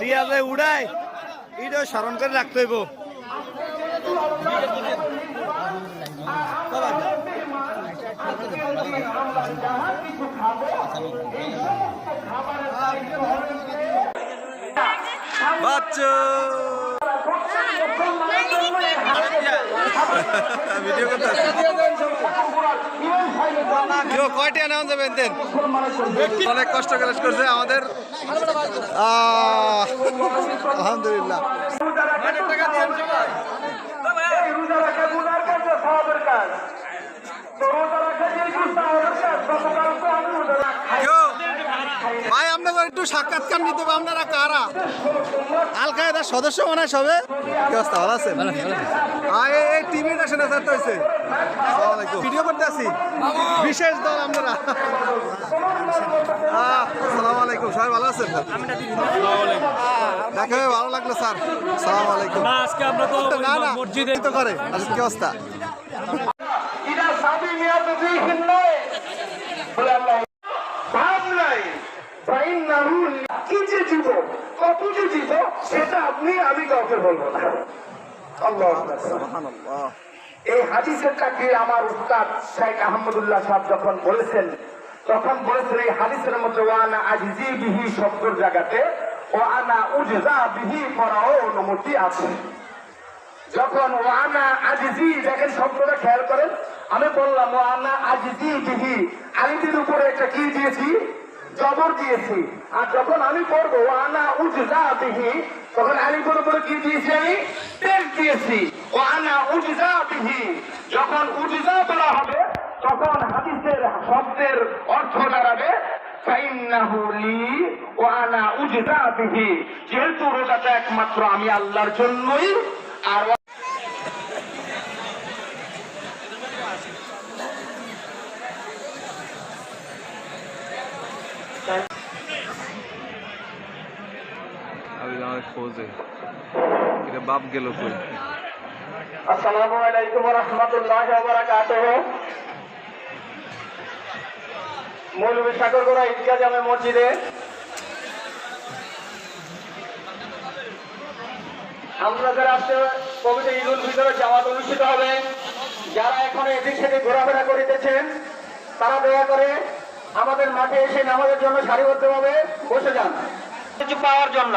টিয়ারে উড়াই। এটা স্মরণ করে রাখতে হইব। বাচ্চা। ভিডিও করতে অনেক কষ্ট করে করছে আমাদের। আলহামদুলিল্লাহ। রোজা রাখা গুনার একটু সাক্ষাৎকার নিতে হবে আপনারা কারা? আল কায়দার সদস্য মনে হয় সবে। কি অবস্থা ভালো আছেন? আয় এই স্যার তো হয়েছে। ভিডিও করতে আসি? বিশেষ দল আপনারা। আসসালামু আলাইকুম সবাই ভালো আছেন? দেখা ভালো লাগল স্যার। আসসালামু আলাইকুম না আজকে আমরা তো না না মসজিদে তো করে আজকে কি অবস্থা? কি যে জীব কত যে জীব সেটা আপনি, আমি কাউকে বলব না। এই হাদিসের চাকরি আমার উস্তাদ শেখ আহমদুল্লাহ সাহেব যখন বলেছেন, তখন বলেছেন, এই হাদিসের মধ্যে, ওয়ানা আজিজি বিহি শব্দের জায়গাতে ও আনা উজজা বিহি করাও অনুমতি আছে। যখন ও ওয়ানা আজিজি, দেখেন শব্দটা খেয়াল করেন, আমি বললাম ও ওয়ানা আজিজি বিহি আলিদের উপরে একটা কি দিয়েছি? জবর দিয়েছি। আর যখন আমি পড়ব, ওয়ানা উজজা বিহি, তখন আলিফের উপরে কি দিয়েছি আমি? পেশ দিয়েছি। ওয়ানা উজজা বিহি। যখন উজজা বলা হবে, তখন হাদিসের শব্দের অর্থ দাঁড়াবে আনা যেহেতু রোজাটা একমাত্র আমি আল্লাহর জন্যই, আর আমি আমার খোঁজে। এটা বাপ গেল কই? আসসালামু আলাইকুম রহমতুল্লাহ বারাকাতুহ মৌলভী সাগরগোড়া ঈদগাহ জামে মসজিদে। আপনাদের আজকে পবিত্র ঈদ উল ফিতরের জামাত অনুষ্ঠিত হবে যারা এখন এদিক থেকে ঘোরাফেরা করিতেছেন তারা দয়া করে আমাদের মাঠে এসে নামাজের জন্য সারিবদ্ধভাবে বসে যান। কিছু পাওয়ার জন্য।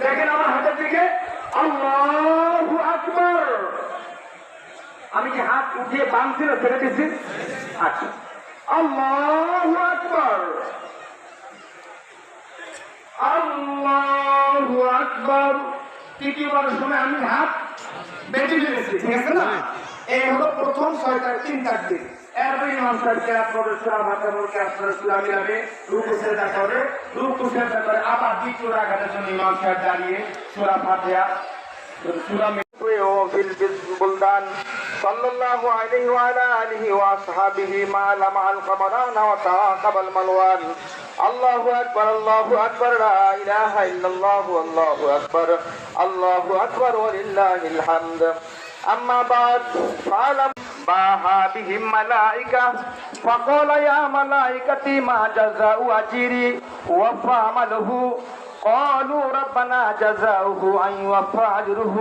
দেখেন আমার হাতের দিকে। আমি কি হাত উঠিয়ে বাঁধছি না ছেড়ে দিচ্ছি? আচ্ছা। আল্লাহ আকবর। আল্লাহ আকবর। তৃতীয়বার সময় আমি হাত বেঁধে ফেলেছি ঠিক আছে না এই হলো প্রথম ছয়টার তিন চারটি এরপরে ইমাম সাহেব কেরাত করবে সুরা ভাতা বলকে আপনারা সুরা মিলাবে রুকু সেজদা করে রুকু সেজদা করে আবার দ্বিতীয় রাখাতের জন্য ইমাম সাহেব দাঁড়িয়ে সুরা ফাতিহা সুরা وفي البلدان صلى الله عليه وعلى آله وأصحابه ما لمع القمران وتعاقب الملوان الله أكبر الله أكبر لا إله إلا الله الله أكبر الله أكبر ولله الحمد أما بعد فعلم باها بهم ملائكة فقال يا ملائكتي ما جزاء أجيري وفى عمله قالوا ربنا جزاؤه أن يوفى أجره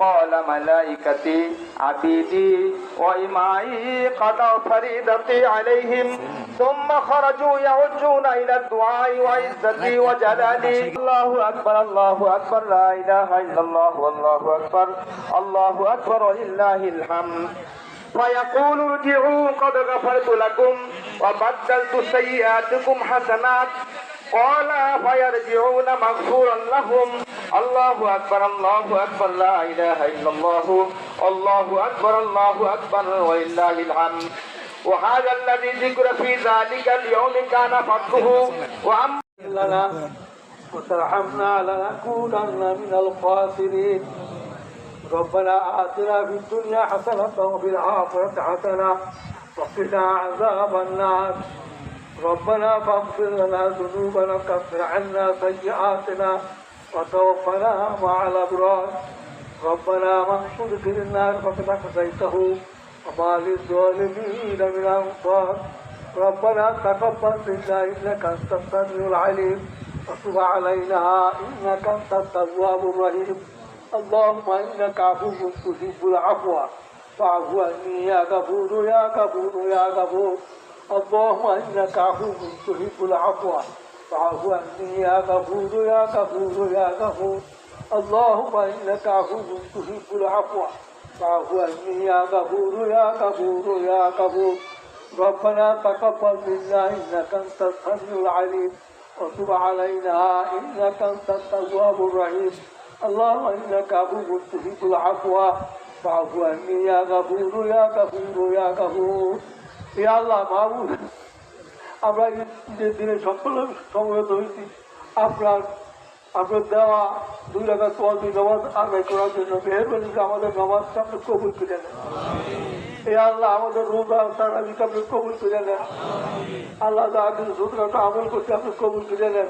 قال ملائكتي عبيدي وإمائي قضوا فريدتي عليهم ثم خرجوا يعجون إلى الدعاء وعزتي وجلالي الله أكبر الله أكبر لا إله إلا الله والله أكبر الله أكبر ولله الحمد فيقول ارجعوا قد غفرت لكم وبدلت سيئاتكم حسنات قال فيرجعون مغفورا لهم. الله اكبر الله اكبر لا اله الا الله الله اكبر الله اكبر ولله الحمد وهذا الذي ذكر في ذلك اليوم كان فضله واما لنا وترحمنا لنكونن من الخاسرين ربنا آتنا في الدنيا حسنة وفي الآخرة حسنة وقنا عذاب النار ربنا فاغفر لنا ذنوبنا وكفر عنا سيئاتنا وتوفنا مع الأبرار. ربنا من صدق النار فقد أخزيته وما للظالمين من أنصار. ربنا تقبل منا إنك أنت السميع العليم. وتب علينا إنك أنت التواب الرحيم. اللهم إنك عفو تحب العفو. فاعف عني يا غفور يا غفور يا غفور. اللهم إنك عفو تحب العفو. فاعف عني يا غفور يا غفور يا غفور. اللهم إنك عفو تحب العفو. فاعف عني يا غفور يا غفور يا غفور. ربنا تقبل منا إنك أنت السميع العليم. وتب علينا إنك أنت التواب الرحيم. اللهم إنك عفو تحب العفو. فاعف عني يا غفور يا غفور يا غفور. আল্লাহ, মাহবুব, আমরা ঈদের দিনে সকল সমবেত হয়েছি, আপনার আপনার দেওয়া দুই টাকা তোয়া দুই নামাজ আদায় করার জন্য বের হয়ে মেহরবানি আমাদের নামাজ আপনি কবুল করে নেন। এই আল্লাহ, আমাদের রোজা তার আমি আপনি কবুল করে নেন। আল্লাহ যা আগে আমল করছি আপনি কবুল করে নেন।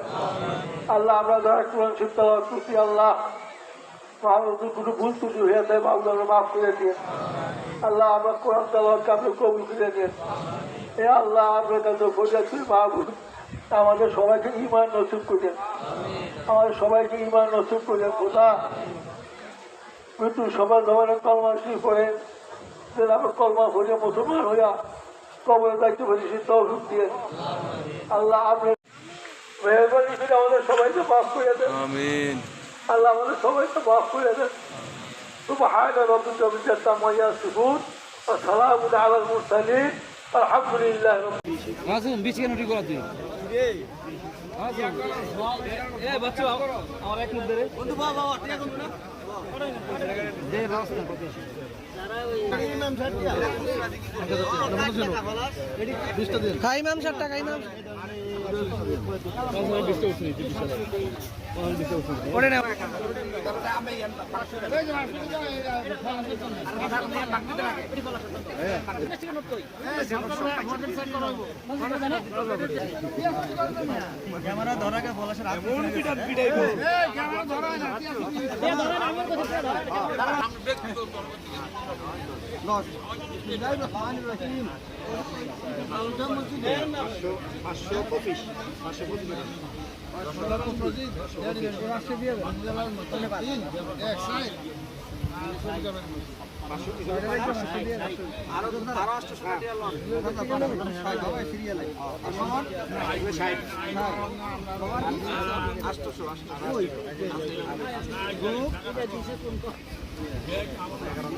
আল্লাহ, আমরা যারা কোরআন শিক্ষা করছি, আল্লাহ আমাদের কোনো ভুল ত্রুটি হয়ে যায় আমরা মাফ করে দিয়ে আল্লাহ আমরা কোরআন তালাকে আপনি কবুল করে দেন এ আল্লাহ আপনার কাছে বোঝাচ্ছি মাহবুব। আমাদের সবাইকে ইমান নসিব করেন আমাদের সবাইকে ইমান নসিব করেন খোদা। মৃত্যু সবাই ধরনের কলমা শুরু যেন আমরা কলমা হইয়া মুসলমান হইয়া কবরের দায়িত্ব সে তৌফিক দিয়ে। আল্লাহ আপনার মেহরবানি করে আমাদের সবাইকে মাফ করে দেন। আল্লাহ আমাদের সবাইকে মাফ করে দেন। سبحان ربك رب العزة عما يصفون وسلام على المرسلين الحمد لله رب মাসুম বিচ কেন ঠিক করা তুই এ বাচ্চা আমার এক ক্যামেরা ধরাকে বলা সেটা কোন পিটার পিটাই ক্যামেরা ধরা না ধরেন আমার কথা ধরেন পাঁচশো পঁচিশ পাঁচশো পঁচিশ। আষ্টশো আষ্টশো